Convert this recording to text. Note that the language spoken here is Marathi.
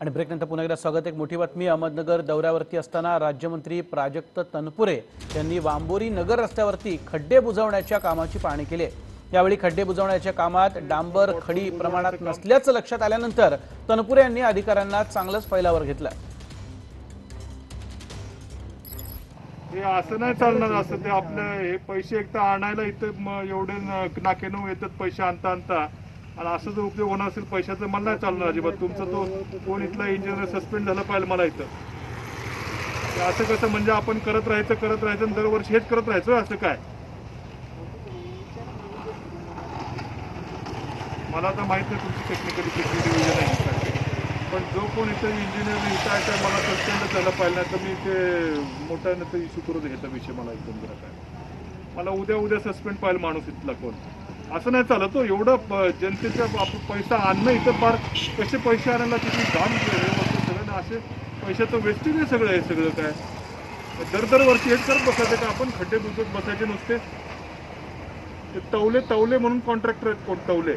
आणि ब्रेकनंतर पुन्हा एकदा स्वागत. एक मोठी बातमी अहमदनगर दौऱ्यावरती असताना राज्यमंत्री प्राजक्त तनपुरे यांनी वांबोरी नगर रस्त्यावरती खड्डे बुजवण्याच्या कामाची पाहणी केली आहे. यावेळी खड्डे बुजवण्याच्या कामात डांबर खडी प्रमाणात नसल्याचं लक्षात आल्यानंतर तनपुरे यांनी अधिकाऱ्यांना चांगलंच फैलावर घेतलं. हे असं नाही चालणार असं ते आपलं हे पैसे एक तर आणायला इथं एवढे न- नाकेनऊ येतात पैसे आणता आणता. आणि असं जर उपयोग होणार असेल पैशाचं मला नाही चालणार अजिबात. तुमचा तो कोण इथला इंजिनियर सस्पेंड झाला पाहिजे मला इथं. असं कसं म्हणजे आपण करत राहायचं करत राहायचं आणि दरवर्षी हेच करत राहायचं असं काय? मला तर माहीत नाही तुमची टेक्निकली किती डिव्हिजन आहे. पण जो कोण इथं इंजिनियर इथं आहे तर मला सस्पेंड झालं पाहिजे नाही तर मी ते मोठ्यानं तर इश्यू करू ह्याचा विषय मला एकदम जरा काय. मला उद्या उद्या सस्पेंड पाहिजे माणूस इथला कोण. असं नाही चालत तो एवढं प- जनतेचा आप- पैसा आणणं इथं फार कसे पैसे आणायला किती काम सगळ्यांना सगळं ना असे पैशाचं वेस्टेज आहे सगळं हे सगळं काय. दर दर वर्षी हेच करत बसायचं का? आपण खड्डे बुजत बसायचे नुसते. ते तवले तवले म्हणून कॉन्ट्रॅक्टर आहेत कोण? तवले.